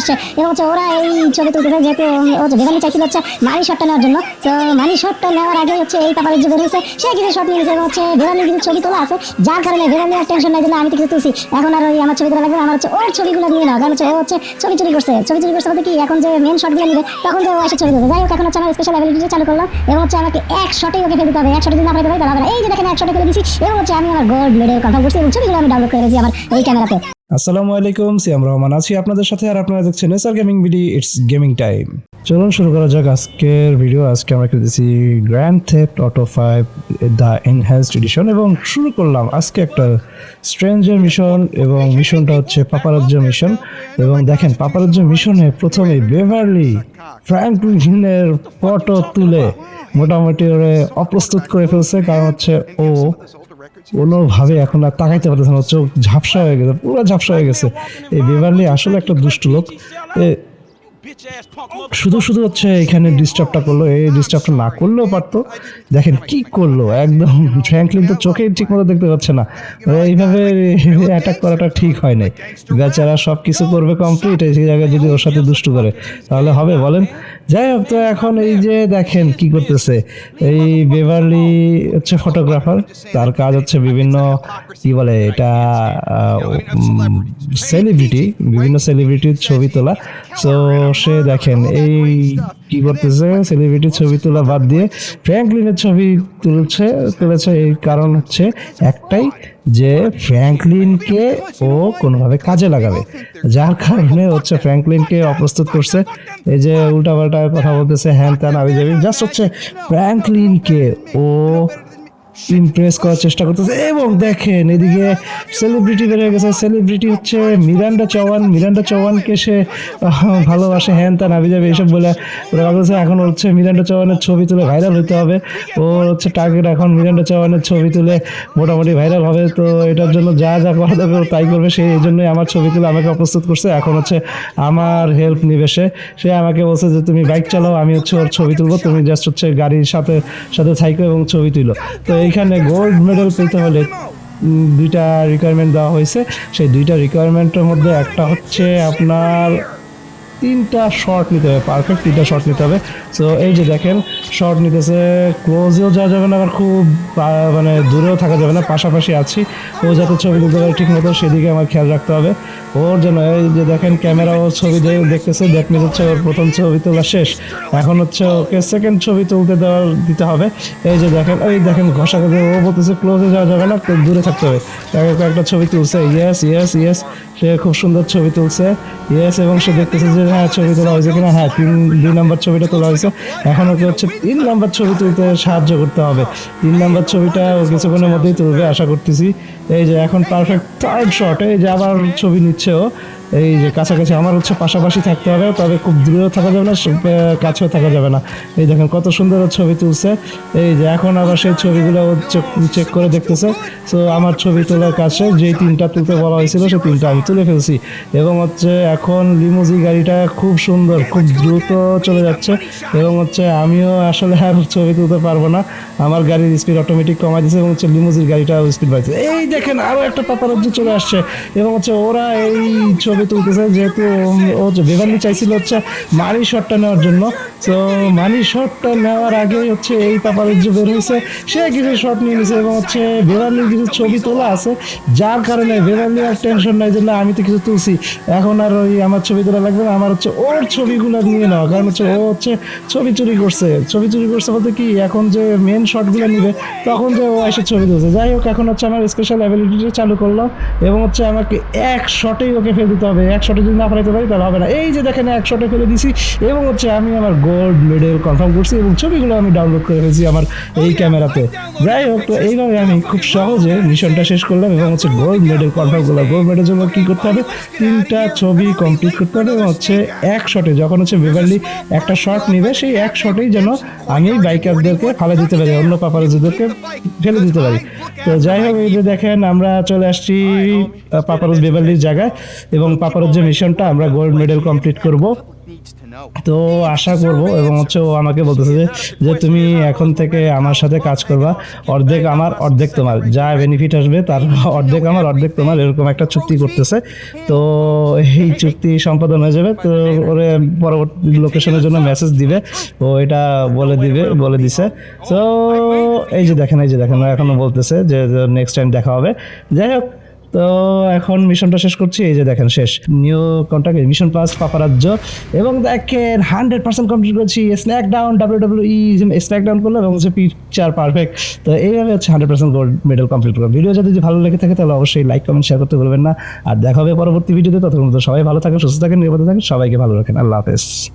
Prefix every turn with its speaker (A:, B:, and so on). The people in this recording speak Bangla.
A: আসছে এবং হচ্ছে ওরা এই ছবি তুলতেছে যেহেতু ও যে চাইছিল হচ্ছে মানি শটটা নেওয়ার জন্য। তো মানি শটটা নেওয়ার আগে হচ্ছে এই পাপারের যে বের হয়েছে, সে কিছু শট নিয়েছে এবং হচ্ছে বেভালি কিছু ছবি তোলা আছে, যার কারণে বেভালি আর টেনশন নাই দিলে আমি তো কিছু তুলছি। এখন আর ওই আমার ছবি তোলা লাগবে আমার হচ্ছে ওর ছবিগুলো নিয়ে নাও। কারণ হচ্ছে ও হচ্ছে ছবি চুরি করছে। ছবি চুরি করছে বলতে কি, এখন যে মেন শটগুলো নিবে, তখন যে ও এসে ছবি তুলছে। যাই হোক, এখন হচ্ছে আমার স্পেশাল অ্যাবিলিটি চালু করলাম এবং হচ্ছে আমাকে এক শটেই ওকে ফেলে দিতে হবে। এক শটে যদি না ফেলতে পারি, তাহলে। এই যে দেখেন, এক শটে ফেলে দিছি। এবং হচ্ছে আমি আমার গোল্ড মেডেল কনফার্ম করছি এবং ছবিগুলো আমি ডাউনলোড করে রেখেছি আমার এই ক্যামেরাতে
B: আসসালামু আলাইকুম, সিয়াম রহমান আছি আপনাদের সাথে আর আপনারা দেখছেন এসআর গেমিং ভিডি ইটস গেমিং টাইম চলুন শুরু করা যাক আজকের ভিডিও আজকে আমরা খেলতেছি grand theft auto five the enhanced edition এবং শুরু করলাম আজকে একটা স্ট্রেঞ্জার মিশন এবং মিশনটা হচ্ছে পাপারাজ্য মিশন এবং দেখেন পাপারাজ্য মিশনে প্রথমে বেভারলি ফ্র্যাঙ্কলিনের ফটো তুলে মোটামুটি ওরে অপ্রস্তুত করে ফেলছে। কারণ হচ্ছে ও কোনোভাবে এখন আর তাকাইতে পারতেছে না চোখ ঝাপসা হয়ে গেছে, পুরো ঝাপসা হয়ে গেছে। এই বেভারলি আসলে একটা দুষ্ট লোক। শুধু শুধু হচ্ছে এখানে ডিস্টার্বটা করল, এই ডিস্টার্বটা না করলেও পারতো। দেখেন কি করল, একদম ফ্র্যাঙ্কলিন তো চোখে ঠিক মতো দেখতে পাচ্ছে না। এইভাবে অ্যাটাক করাটা ঠিক হয় নাই। বেচারা সব কিছু করবে কমপ্লিট এই জায়গায় যদি ওর সাথে দুষ্টু করে, তাহলে হবে বলেন। যাই হোক, তো এখন এই যে দেখেন কি করতেছে। এই বেভারলি হচ্ছে ফটোগ্রাফার তার কাজ হচ্ছে বিভিন্ন, কি বলে এটা সেলিব্রিটি বিভিন্ন সেলিব্রিটির ছবি তোলা। সো সে দেখেন এই কি করতেছে সেলিব্রিটির ছবি তোলা বাদ দিয়ে ফ্র্যাঙ্কলিনের ছবি তুলছে, তুলেছে এই কারণ হচ্ছে একটাই যে ফ্র্যাঙ্কলিনকে ও কোনোভাবে কাজে লাগাবে। যার কারণে হচ্ছে ফ্র্যাঙ্কলিনকে অপ্রস্তুত করছে। এই যে উল্টা উল্টাপাল্টা কথা বলতেছে, হ্যান ত্যান আমি যাবি জাস্ট হচ্ছে ফ্র্যাঙ্কলিনকে ও ইমপ্রেস করার চেষ্টা করতেছে। এবং দেখেন, এদিকে সেলিব্রিটি বেড়ে গেছে। সেলিব্রিটি হচ্ছে মিরান্ডা চৌহান মিরান্ডা চৌহানকে সে ভালোবাসে। হ্যান তা নাবি যাবে, এইসব বলে ওরা ভাবতেছে, এখন হচ্ছে মিরান্ডা চৌহানের ছবি তুলে ভাইরাল হতে হবে। ও হচ্ছে টার্গেট এখন মিরান্ডা চৌহানের ছবি তুলে মোটামুটি ভাইরাল হবে। তো এটার জন্য যা যা করা যাবে ও তাই করবে। সেই এই জন্যই আমার ছবি তুলে আমাকে অপ্রস্তুত করছে। এখন হচ্ছে আমার হেল্প নিবে সে। সে আমাকে বলছে যে, তুমি বাইক চালাও, আমি হচ্ছে ওর ছবি তুলবো। তুমি জাস্ট হচ্ছে গাড়ির সাথে সাথে থাইকো এবং ছবি তুলো। তো এইখানে গোল্ড মেডেল পেতে হলে দুইটা রিকোয়ারমেন্ট দেওয়া হয়েছে। সেই দুইটা রিকোয়ারমেন্টের মধ্যে একটা হচ্ছে আপনার তিনটা শর্ট নিতে হবে পারফেক্ট তিনটা শট নিতে হবে। সো এই যে দেখেন শর্ট নিতেছে ক্লোজেও যাওয়া যাবে না, আবার খুব মানে দূরেও থাকা যাবে না, পাশাপাশি আছি। ও যাতে ছবি তুলতে পারে ঠিক মতো সেদিকে আমার খেয়াল রাখতে হবে। ওর জন্য এই যে দেখেন ক্যামেরা ও ছবি দেখতেছে মিনস হচ্ছে ওর প্রথম ছবি তোলা শেষ। এখন হচ্ছে ওকে সেকেন্ড ছবি তুলতে দেওয়ার, দিতে হবে। এই যে দেখেন, এই দেখেন ঘষা করে ও বলতেছে ক্লোজে যাওয়া যাবে না দূরে থাকতে হবে। তাকে কয়েকটা ছবি তুলছে ইয়েস ইয়েস ইয়েস সে খুব সুন্দর ছবি তুলছে ইয়েস এবং সে দেখতেছে যে ছবি তোলা হয়েছে কিনা? হ্যাঁ তিন, দুই নম্বর ছবিটা তোলা হয়েছে। এখন ওকে হচ্ছে তিন নম্বর ছবি তুলতে সাহায্য করতে হবে। তিন নম্বর ছবিটা ও কিছুক্ষণের মধ্যেই তুলবে, আশা করতেছি। এই যে, এখন পারফেক্ট থার্ড শট এই যে আবার ছবি নিচ্ছে ও। এই যে কাছাকাছি আমার হচ্ছে পাশাপাশি থাকতে হবে, তবে খুব দূরেও থাকা যাবে না কাছেও থাকা যাবে না। এই দেখেন কত সুন্দর ছবি তুলছে। এই যে এখন আবার সেই ছবিগুলো চেক করে দেখতেছে। সো আমার ছবি তোলার কাছে যেই তিনটা তুলতে বলা হয়েছিল, সেই তিনটা আমি তুলে ফেলছি। এবং হচ্ছে এখন লিমুজি গাড়িটা খুব সুন্দর, খুব দ্রুত চলে যাচ্ছে। এবং হচ্ছে আমিও আসলে আর ছবি তুলতে পারব না। আমার গাড়ির স্পিড অটোমেটিক কমাই দিচ্ছে এবং হচ্ছে লিমুজির গাড়িটা স্পিড বাড়ছে এই দেখেন আরও একটা পাপারাজ্য চলে আসছে। এবং হচ্ছে ওরা এই ছবি তুলতেছে যেহেতু ও যে বেভালি চাইছিল হচ্ছে মারি শটটা নেওয়ার জন্য। তো মানি শটটা নেওয়ার আগে হচ্ছে এই যে বের হয়েছে, সে কিছু শট নিয়ে নিয়েছে এবং হচ্ছে বেভালির কিছু ছবি তোলা আছে, যার কারণে বেভালি আর টেনশন নাই যে না, আমি তো কিছু তুলছি। এখন আর ওই আমার ছবি তোলা লাগবে না, আমার হচ্ছে ওর ছবিগুলো নিয়ে নেওয়া কারণ হচ্ছে ও হচ্ছে ছবি চুরি করছে। ছবি চুরি করছে বলতে কি, এখন যে মেন শটগুলো নিবে, তখন যে ও এসে ছবি তুলছে। যাই হোক, এখন হচ্ছে আমার স্পেশাল অ্যাবিলিটিটা চালু করল এবং হচ্ছে আমাকে এক শটেই ওকে ফেলে দিতে হবে। এক শটে যদি না ফেলাইতে পারি, তাহলে হবে না। এই যে দেখেন, এক শটে ফেলে দিছি এবং হচ্ছে আমি আমার গোল্ড মেডেল কনফার্ম করছি এবং ছবিগুলো আমি ডাউনলোড করে ফেলছি আমার এই ক্যামেরাতে। যাই হোক, তো এইভাবে আমি খুব সহজে মিশনটা শেষ করলাম এবং হচ্ছে গোল্ড মেডেল কনফার্ম করলাম। গোল্ড মেডেল জন্য কী করতে হবে? তিনটা ছবি কমপ্লিট করতে হবে এবং হচ্ছে এক শটে যখন হচ্ছে বেভারলি একটা শট নিবে, সেই এক শটেই যেন আমি বাইকারদেরকে ফেলে দিতে পারি, অন্য পাপারুজিদেরকে ফেলে দিতে পারি। তো যাই হোক, এই যে দেখেন, আমরা চলে আসছি পাপারুজ বেভারলির জায়গায় এবং পাপারুজ যে মিশনটা আমরা গোল্ড মেডেল কমপ্লিট করব. তো আশা করব এবং হচ্ছে ও আমাকে বলতেছে যে যে তুমি এখন থেকে আমার সাথে কাজ করবা, অর্ধেক আমার, অর্ধেক তোমার। যা বেনিফিট আসবে তার অর্ধেক আমার, অর্ধেক তোমার, এরকম একটা চুক্তি করতেছে। তো এই চুক্তি সম্পাদন হয়ে যাবে, তো ওরে পরবর্তী লোকেশনের জন্য মেসেজ দিবে, ও এটা বলে দিবে, বলে দিছে। তো এই যে দেখেন, এই যে দেখেন, ও এখনও বলতেছে যে নেক্সট টাইম দেখা হবে। যাই হোক তো এখন মিশনটা শেষ করছি, এই যে দেখেন শেষ। New contact mission plus paparazzi এবং দেখেন হান্ড্রেড পার্সেন্ট কমপ্লিট করছি smack down W W E smack down করল এবং হচ্ছে পিকচার পারফেক্ট তো এইভাবে হচ্ছে hundred percent gold medal complete করব ভিডিও যদি ভালো লেগে থাকে তাহলে অবশ্যই লাইক কমেন্ট শেয়ার করতে বলবেন না। আর দেখা হবে পরবর্তী ভিডিওতে ততক্ষণ সবাই ভালো থাকেন, সুস্থ থাকেন, নিরাপদে থাকেন, সবাইকে ভালো রাখেন। আল্লাহ হাফেজ।